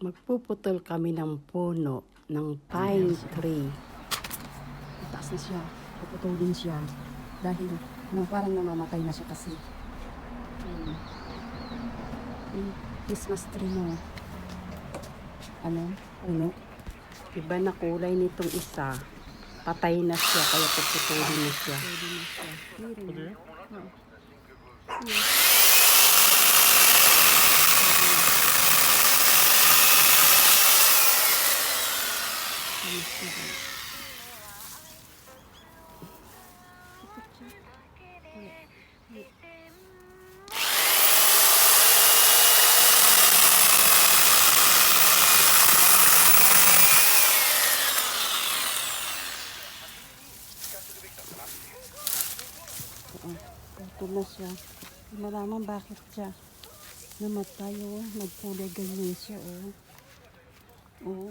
Magpuputol kami ng puno ng pine tree. Taas na siya. Puputulin siya. Dahil no, parang namamatay na siya kasi. Hmm. Yung Christmas tree mo. Ano? Puno. Iba na kulay nitong isa. Patay na siya, kaya puputulin na siya. Pwede na siya. Oo. Ano siya? Putol na siya. Malaman bakit siya namatay oh. Nagkulay ganyan siya oh. Oo.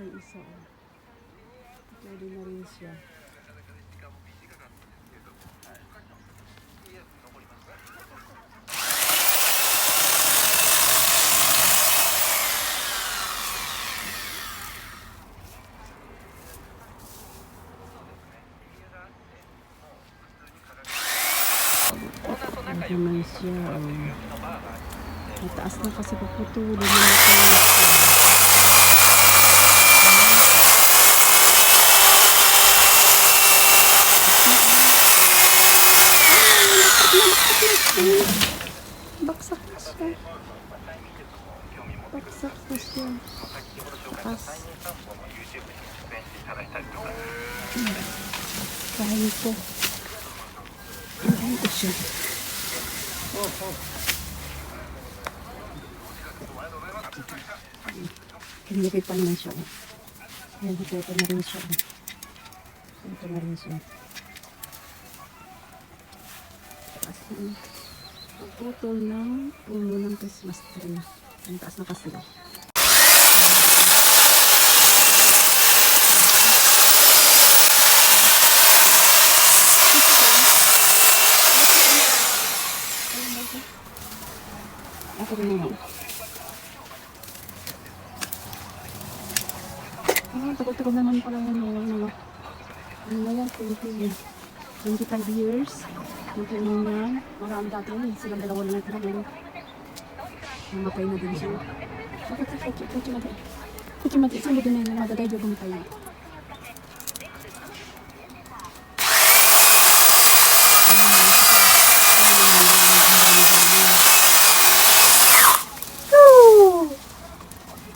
yung isa. oh. Pwede na rin siya. Ito na siya. Mataas na kasi puputulin na natin. Kain ko. Kain ko siya. Hinipit pa naman siya. Yan, hinipit na rin siya. Ito na rin siya. Kasi, putol ng puno ng Christmas tree. Ang taas na kasi. Naman. Ah, tagal-tagal naman pala yan mga mga ano na yan, 20, 25 years. Ito yung yan. Marami dati yun. Silang dalawa na natin ngayon. Namatay na din siya. Bakit sa kutsi? Kutsi mati. Kutsi mati. Mo din na yung madagay dyan gumitay na?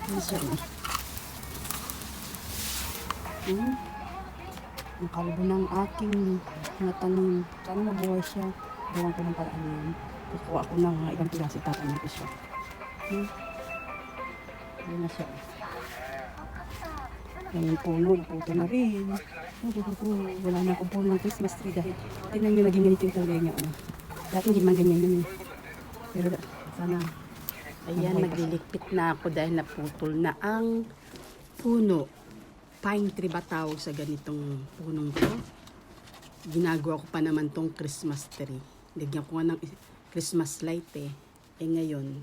Ano siya? Hmm? Ang kalbo ng aking mga tanim. Sana mabuhay siya. Gawan ko ng paraan yan. Kukuha ko ng mga ibang piraso. Tatanim ko siya. Hmm? Ayan na siya. Ayan yung puno. Puto na rin. Wala na akong puno ng Christmas tree dahil tingnan nyo naging ganito yung kulay niya. Oh. Dati hindi man ganyan yun. eh. Pero sana Ayan, naglilikpit na ako dahil naputol na ang puno. Pine tree ba tawag sa ganitong punong to? Ginagawa ko pa naman tong Christmas tree. Lagyan ko nga ng Christmas light eh. Eh ngayon,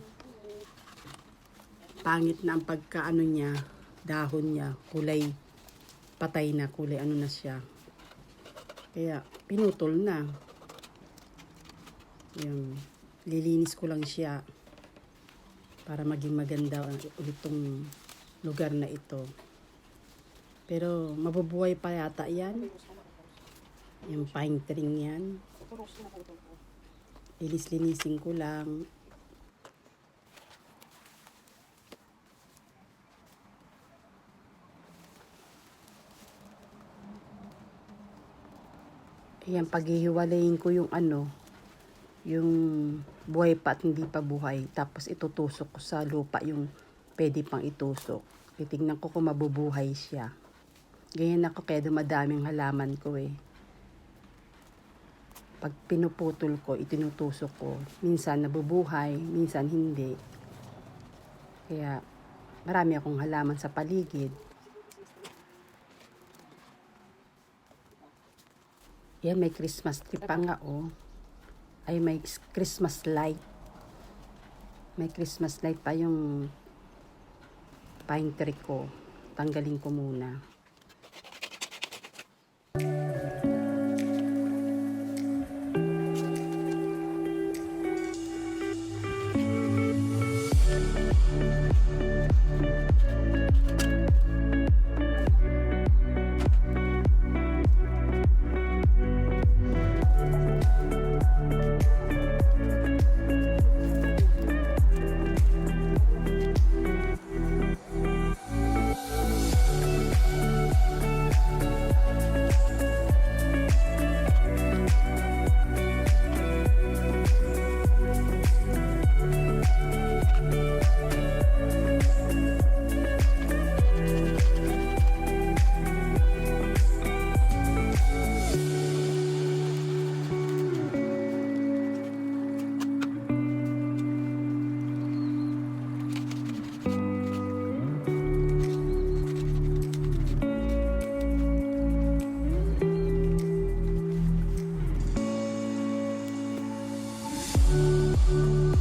pangit na ang pagkaano niya, dahon niya, kulay patay na, kulay ano na siya. Kaya pinutol na. Yung lilinis ko lang siya para maging maganda ulit tong lugar na ito. Pero mabubuhay pa yata yan. Yung pine tree yan. Lilis-linisin ko lang. Yan, paghihiwalayin ko yung ano, yung buhay pa at hindi pa buhay. Tapos itutusok ko sa lupa yung pwede pang itusok. Titignan ko kung mabubuhay siya. Ganyan ako kaya dumadaming halaman ko eh. Pag pinuputol ko, itinutusok ko. Minsan nabubuhay, minsan hindi. Kaya marami akong halaman sa paligid. Yan, may Christmas tree pa nga, oh. Ay, may Christmas light. May Christmas light pa yung pine tree ko. Tanggalin ko muna. Música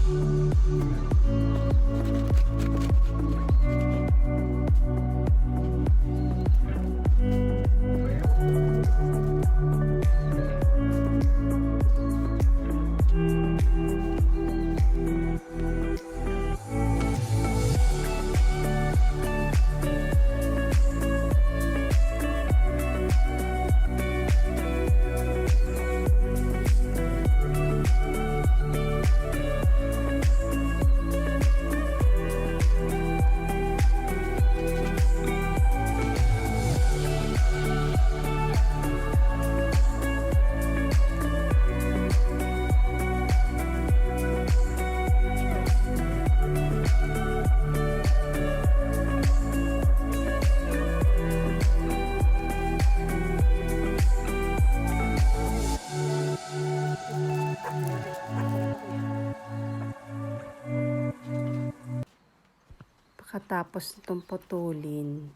Pagkatapos itong putulin,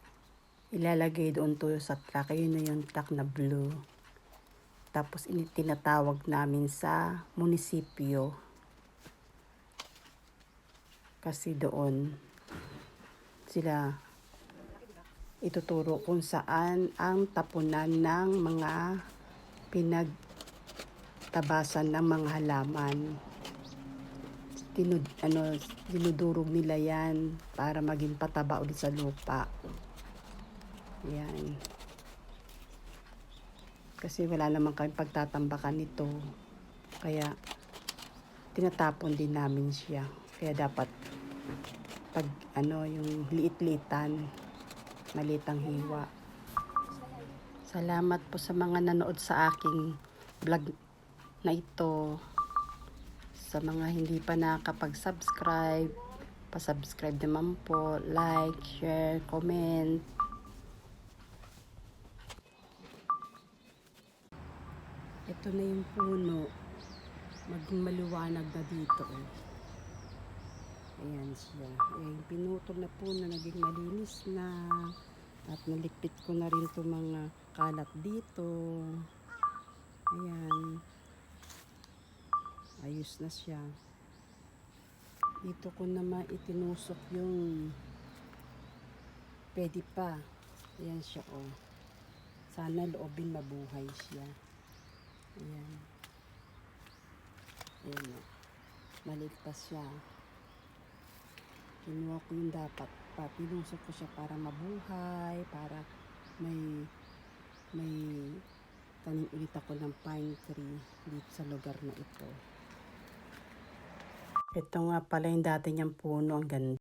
ilalagay doon to sa truck. Ayun na yung truck na blue. Tapos tinatawag namin sa munisipyo. Kasi doon sila ituturo kung saan ang tapunan ng mga pinagtabasan ng mga halaman tinud, ano, dinudurog nila yan para maging pataba ulit sa lupa. Yan. Kasi wala naman kami pagtatambakan nito. Kaya, tinatapon din namin siya. Kaya dapat, pag, ano, yung liit-liitan, malitang hiwa. Salamat po sa mga nanood sa aking vlog na ito sa mga hindi pa nakapag-subscribe, pa-subscribe naman po, like, share, comment. Ito na yung puno. Maging maliwanag na dito. Eh. Ayan siya. Ayan, pinutol na puno, naging malinis na. At nalikpit ko na rin itong mga kalat dito. Ayan ayos na siya. Dito ko naman itinusok yung pwede pa. Ayan siya oh. Sana loobin mabuhay siya. Ayan. Ayan oh. maliit pa siya. Kinuha ko yung dapat pa. Tinusok ko siya para mabuhay para may may tanim ulit ako ng pine tree dito sa lugar na ito ito nga pala yung dati niyang puno, ang ganda.